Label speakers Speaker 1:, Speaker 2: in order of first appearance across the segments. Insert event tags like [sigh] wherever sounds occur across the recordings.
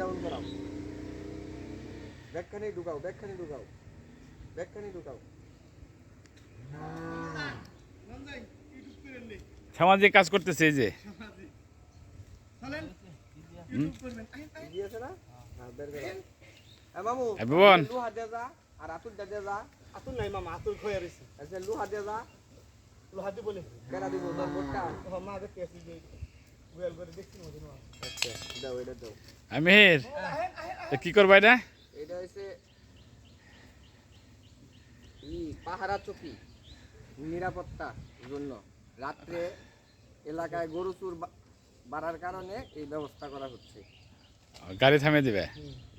Speaker 1: Down করাও ব্যাগখানি ঢুকাও ব্যাগখানি ঢুকাও ব্যাগখানি ঢুকাও
Speaker 2: সামাজিক কাজ করতেছে এই যে।
Speaker 1: হাত দিয়ে যা আর আতুল দা যা
Speaker 3: আতুল নাই মামা আতুল খয়ে রইছে
Speaker 1: আচ্ছা দিয়ে যা
Speaker 3: লোহাতি বলে
Speaker 1: কেনা দিব তোর বোটটা
Speaker 3: ও মা দেখতে আসি
Speaker 1: আচ্ছা
Speaker 2: আমির কি করবা এটা?
Speaker 1: এটা হচ্ছে ই পাহারা চকি নিরাপত্তা জন্য। রাত্রে এলাকায় গরু চুর বাড়ার কারণে এই ব্যবস্থা করা হচ্ছে।
Speaker 2: গাড়ি থামিয়ে দিবে?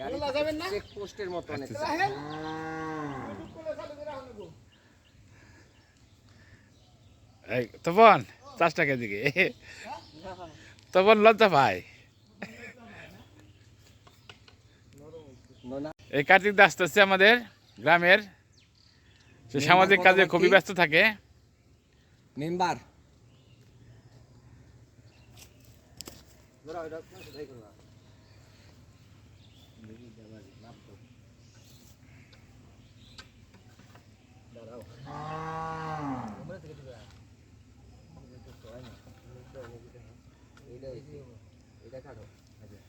Speaker 1: গাড়ি
Speaker 3: যাবেন না?
Speaker 1: চেক পোস্টের মতো অনেক।
Speaker 3: গো
Speaker 2: এই তপন চাষ টাকা দিকে তপন লজ্জা ভাই এই কার্তিক দাস হচ্ছে আমাদের গ্রামের। সে সামাজিক কাজে খুবই ব্যস্ত থাকে।
Speaker 1: মেম্বার। ধরো এটা। এটা কাটো। আচ্ছা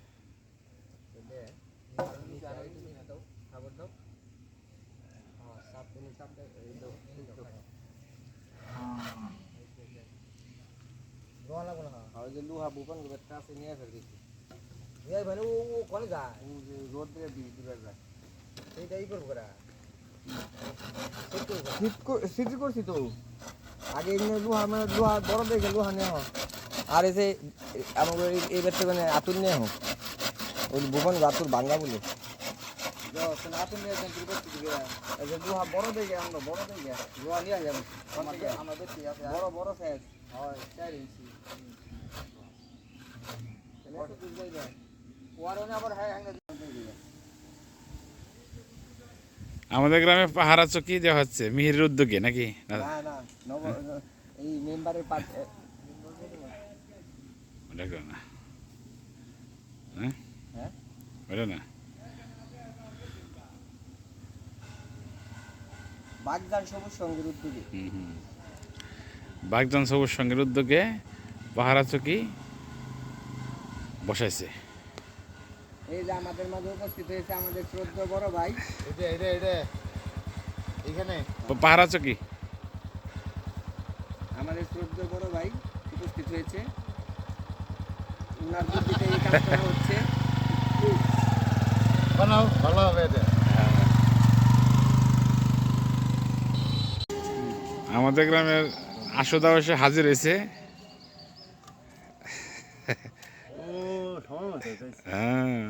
Speaker 1: খাবার দাও। হ্যাঁ সাপ তুমি সাপ দাও
Speaker 3: লাগবো না।
Speaker 1: আর যে লুহা বুপনগুলো আছে নিয়ে ফের দিচ্ছি।
Speaker 3: এই ভাই ও ও কোনে যায়
Speaker 1: ও রোদ দিয়ে দিয়ে দিবে যায়
Speaker 3: এইটাই করব করা
Speaker 1: সিদ্ধ করছি তো। আগে এগুলো লুহা মানে লুহা বড় দেখে লুহা নেওয়া আর এসে আমাকে এই বেরতে মানে আতুর নিয়ে হোক ওই ভুবন আতুর বাংলা। বলে বড় দেখে আমরা বড় দেখে। লুহা নিয়ে যাবেন আমাদের। আমাদের বড় বড় সাইজ হয় চার ইঞ্চি হ্যাঁ হ্যাঁ
Speaker 2: আমাদের গ্রামে পাহারা চকি দেওয়া হচ্ছে মিহির উদ্যোগে নাকি? না
Speaker 1: না না এই মেম্বারের পার্ট
Speaker 2: না হ্যাঁ
Speaker 1: হ্যাঁ
Speaker 2: ওটা না
Speaker 1: বাগদান সবুজ সঙ্গের উদ্যোগে।
Speaker 2: হুম হুম বাগদান সবুজ সঙ্গের উদ্যোগে পাহারা চকি বসাইছে।
Speaker 1: এই যে আমাদের মাঝে উপস্থিত হয়েছে আমাদের শ্রদ্ধ বড় ভাই।
Speaker 3: এটা এটা এটা এখানে
Speaker 2: পাহারা চকি।
Speaker 1: আমাদের শ্রদ্ধ বড় ভাই উপস্থিত হয়েছে। উনার বুদ্ধিতে এই কাজ হচ্ছে।
Speaker 3: বানাও ভালো হবে এটা।
Speaker 2: আমাদের গ্রামের আশুদা এসে হাজির হয়েছে। হ্যাঁ।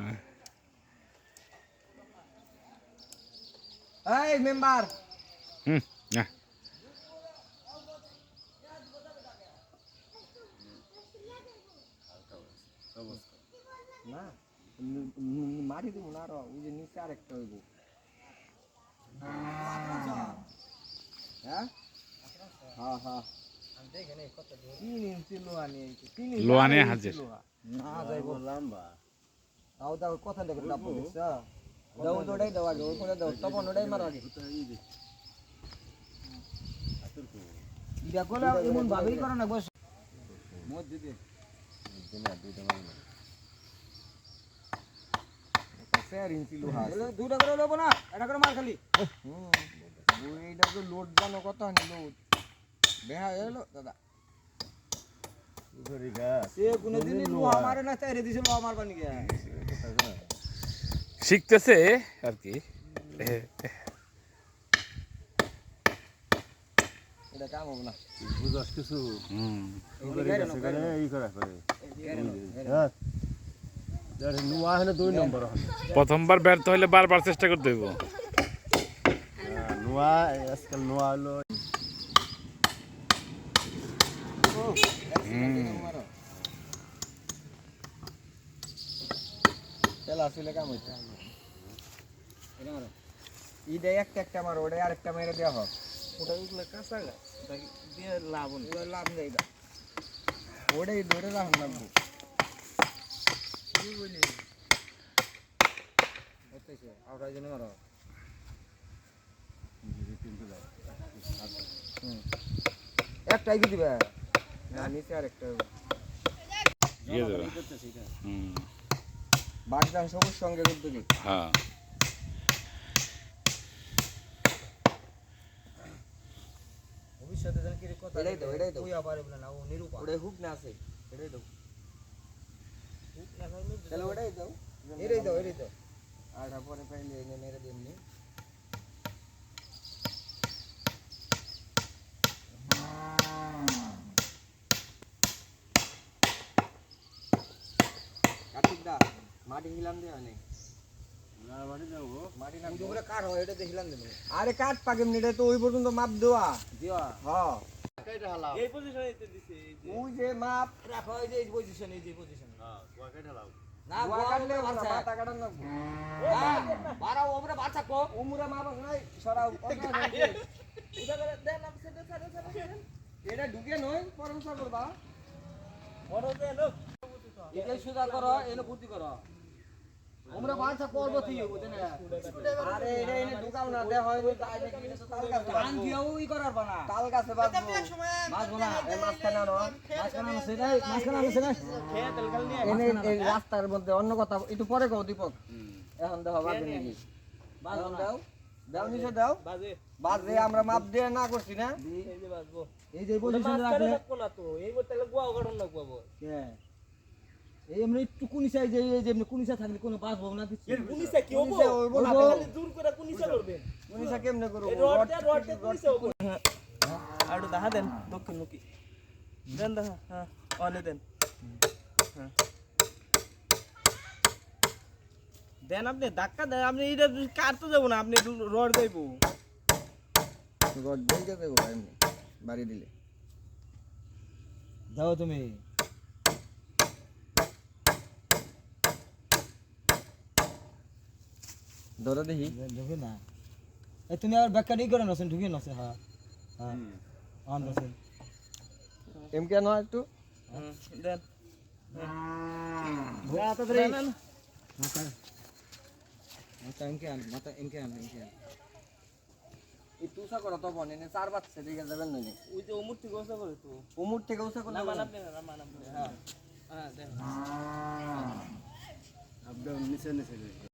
Speaker 1: এই মেম্বার।
Speaker 2: হুম না
Speaker 1: না? মাটি দিব না আরও। ওই যে নিচে আরেকটা হইব। হ্যাঁ? হ্যাঁ হ্যাঁ। তিন ইঞ্চি লোহা নিয়ে আইছে। তিন
Speaker 2: লোহা নিয়ে হাজির।
Speaker 1: না যাইব। লম্বা তাও তাও কথা দেখে ডাবো দেখছ? দাও তো দাও আগে ওই করে দাও তখন ওটাই মার আগে। এটা করলে এমন ভাবেই করো না বস। মসজিদে। চার ইঞ্চি লোহা আছে।
Speaker 3: করে নেব না এটা করে মার খালি
Speaker 1: এইটা তো লোড জানো কত হানি লোড বেহা এলো দাদা
Speaker 3: সে কোনোদিনই লোহা মারে না তাই রেদিছে লোহা মারবা নাকি
Speaker 2: শিখতেছে আর কি
Speaker 1: এটা কাম হবে না
Speaker 3: বুঝাস কিছু
Speaker 2: হুম
Speaker 3: নোয়া হলে দুই নম্বর
Speaker 2: প্রথমবার ব্যর্থ হলে বারবার চেষ্টা করতে হইব।
Speaker 3: নোয়া আজকাল নোয়া হলো
Speaker 1: একটা একটা মারো ওটা আরেকটা
Speaker 3: ওটা দিয়ে লাভ
Speaker 1: লাভ নেই ওটাই ধরে রাখুন লাগবো আউটাই জন্য মারো হুম। একটাই কি দিবে নিচে আর একটা
Speaker 2: দিয়ে দেবে হুম
Speaker 1: বাগদান সবুজ সঙ্গের উদ্যোগে
Speaker 2: হ্যাঁ
Speaker 3: ভবিষ্যতে যেন কি কথা
Speaker 1: এটাই তো, এটাই তো।
Speaker 3: পারে বলে না ও নিরূপা
Speaker 1: ওটাই হুক না আছে এটাই দাও তাহলে ওটাই দাও
Speaker 3: এটাই দাও এটাই দাও
Speaker 1: আর পরে পাইলে এনে মেরে দিমনি কার্তিক দা মাটি হিলাম অনেক
Speaker 3: হয় এটা
Speaker 1: আরে কাঠ পাকেম তো ওই পর্যন্ত মাপ দেওয়া
Speaker 3: দিওয়া
Speaker 1: হ্যাঁ
Speaker 3: এই পজিশনে দিছে যে
Speaker 1: ওই যে মাপ
Speaker 3: রাখো এই যে এই পজিশনে এই যে পজিশনে না
Speaker 1: গোয়া কাটলে
Speaker 3: বাচ্চা
Speaker 1: মাথা কাটান লাগবে
Speaker 3: বারা ওপরে বাচ্চা কো।
Speaker 1: উমরা মাপ আছে নাই সরাও [laughs]
Speaker 3: উঠা করে দেন আপনি সেটা সেটা সেটা
Speaker 1: এটা ঢুকে নয় পরমসা করবা
Speaker 3: বড় দে লোক। এটাই সুদা করো এনে ফুর্তি করো। আমরা বাচ্চা পর্বতী বুঝেন
Speaker 1: আরে এটা এনে ঢুকাও না দেখ হয় ওই নাকি তাল গাছে
Speaker 3: কান দিয়েও ই করার বানা
Speaker 1: তাল গাছে বাঁধবো।
Speaker 3: বাঁচবো না
Speaker 1: এই মাঝখানে আনো।
Speaker 3: মাঝখানে আছে না মাঝখানে আছে না খেয়ে তেল খাল নিয়ে
Speaker 1: এনে এই রাস্তার মধ্যে অন্য কথা একটু পরে কও দীপক। এখন দেখো বাজে নাকি?
Speaker 3: বাঁচবো
Speaker 1: দাও দাও। নিচে দাও।
Speaker 3: বাজে
Speaker 1: বাজে আমরা মাপ দিয়ে না করছি না।
Speaker 3: এই যে বাজবো
Speaker 4: এই যে পজিশনে রাখলে
Speaker 3: না তো এই গোয়া আবার।
Speaker 4: কে? এই এমনি একটু কুনিশাই যে এই যে এমনি কুনিশা থাকলে কোনো বাস না দিচ্ছি
Speaker 3: কুনিসা কি হব?
Speaker 1: কুনিসা না।
Speaker 3: খালি জোর করে কুনিসা
Speaker 1: কেমনে করব?
Speaker 3: এই রড
Speaker 1: রড
Speaker 3: দিয়ে রড? দিয়ে কুনিসা হব আর একটু দেখা দেন দক্ষিণ মুখী দেন দেখা হ্যাঁ অনে দেন। হ্যাঁ। দেন আপনি ধাক্কা দেন। আপনি এটা কাটতে যাব না আপনি একটু রড দেবো।
Speaker 1: রড দিয়ে দেবো বাড়ি দিলে।
Speaker 4: যাও তুমি।
Speaker 1: ধরে দেখি।
Speaker 4: ঢুকে না। এই তুমি আর ব্যাখ্যা করে নছেন ঢুকে নছে হ্যাঁ হ্যাঁ অন নছেন
Speaker 1: এম কে নয় একটু।
Speaker 3: দেন
Speaker 4: মাথা আন মাথা এমকে আন এমকে আন।
Speaker 1: এই তুষা করো তো বনে নে চার বাচ্চা দিকে যাবেন নইলে
Speaker 3: ওই যে অমূর্তি গোসা করে তো।
Speaker 1: উমুর থেকে না।
Speaker 3: না। আপনি হ্যাঁ হ্যাঁ দেন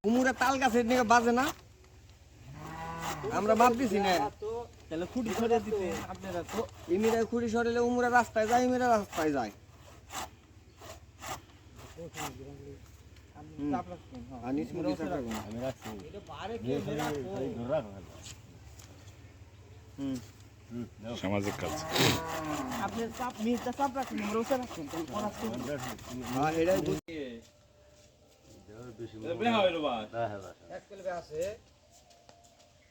Speaker 1: উমুরে তাল গাছের দিকে বাজে না? আমরা ভাবতেছি না।
Speaker 3: তাহলে খুঁটি ছড়িয়ে দিতে আপনারা তো।
Speaker 1: ইমিরা খুঁড়ি সরিলে উমুরা রাস্তায় যায় ইমিরা রাস্তায় যায়।
Speaker 2: সামাজিক কাজ।
Speaker 3: আপনি চাপ মিটা চাপ আমরা ওসে
Speaker 1: আর এটাই বুঝ-
Speaker 3: এক কেলবে আছে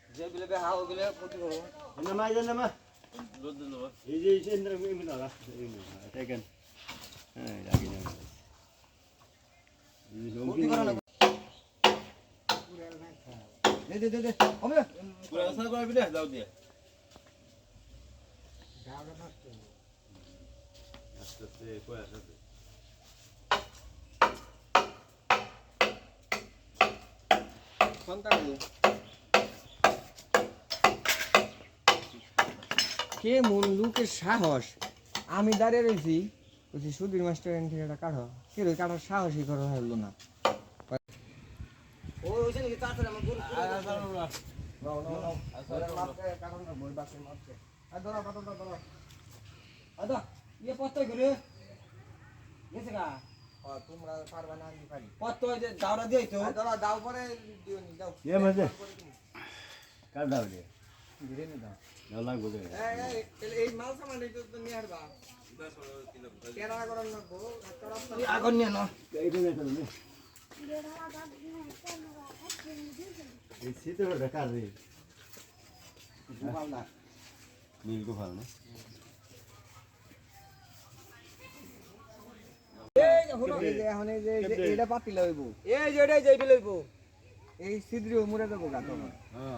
Speaker 3: যে বিলে বিলে প্রতি করো
Speaker 1: ভর্তি করা লাগবে। হবে? সন্তান কে মন লোকের সাহস? আমি দাঁড়িয়ে রয়েছি। বলছি সুধীর মাস্টার থেকে একটা কাঠো কে রে কাঠার সাহসই করা হলো না।
Speaker 3: ও ওইছে নাকি তাড়াতাড়ি আমার গুরু
Speaker 1: নাও, নাও, নাও। ধরে ধরো, ধরো,
Speaker 4: ইয়ে পত্তা করে গেছে গা।
Speaker 1: তোমরা পারবা না, আমি পারি।
Speaker 4: পত্তা ওই যে দাওরা দিয়ে তো
Speaker 1: ধরো, দাও পরে দিও নি, দাও। ধীরে নি দাও। এই, এই, এই- এই মাল সামান এই তো নিয়ে আসবা। কেরা লাগবো, একটা রাস্তা-
Speaker 3: আগন নিয়ে না।
Speaker 1: না। এই এখন এই যে- এই যে এটা পাতিলে হইব।
Speaker 3: এই যে এটাই যাই বিলে
Speaker 1: এই ছিদ্রি মুড়ে দেবো গা তখন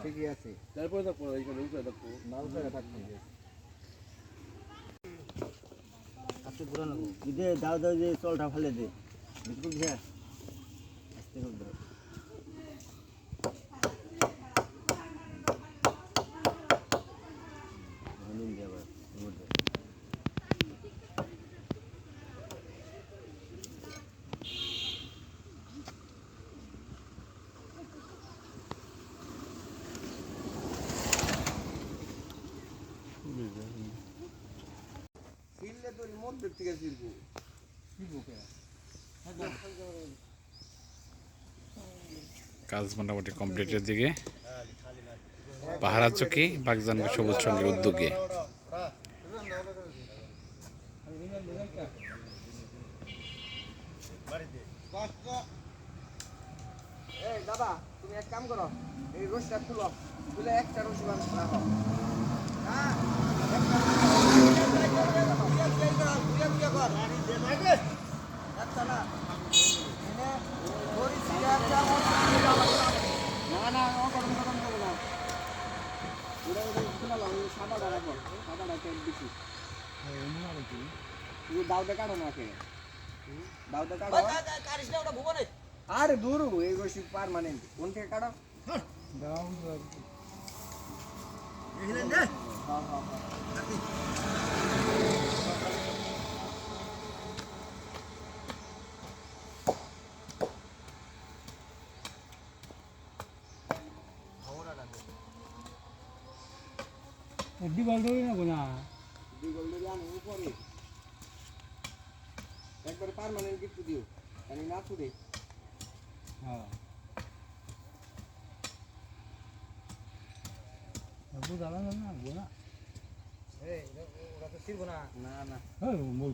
Speaker 1: ঠিকই আছে।
Speaker 4: তারপরে তো পড়া এখানে উঠে দেখো
Speaker 1: না উঠে থাকতে
Speaker 4: আচ্ছা পুরো না দাও দাও যে চলটা ফেলে দে। বুঝলি আস্তে করে দাও
Speaker 1: থেকে ফিরবো
Speaker 2: কাজ মোটামুটি কমপ্লিটের দিকে। পাহারা চকি বাগজান সবুজ সঙ্গের উদ্যোগে।
Speaker 1: এই দাদা তুমি এক কাম করো এই রসটা খুলো খুলে একটা রসি বান- রাখো হ্যাঁ, একটা রসি রাখো। গুড়িয়া গুড়িয়া করো, গুড়িয়া গুড়িয়া কর। একটা না। এনে বড়ি ছিঁড়ে একটা মতো দিয়ে দাও, দাও। না, না, ও গরম গরম করো না। ওটা ওটা খুলে লাও, ওই সাদাটা রাখো। সাদাটা একটু বেশি। তুমি দাউদে কাটো না কে দাউদে কাটো আরে দূর এই রসি পারমানেন্ট কোন থেকে কাটো
Speaker 4: এডি বলদই না
Speaker 1: ধরে আনো উপরে একবারে পারমানেন্ট কিছু দিও জানি না ছুটে
Speaker 4: হ্যাঁ সবু দাঁড়া না গোনা এই ওরা তো ছিড়বো না
Speaker 1: না না
Speaker 4: হ্যাঁ বল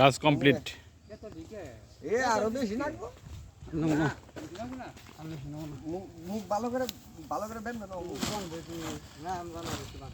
Speaker 2: কাজ কমপ্লিট।
Speaker 1: এ আরও বেশি লাগবো? মুখ ভালো করে ভালো করে বেন না
Speaker 4: না।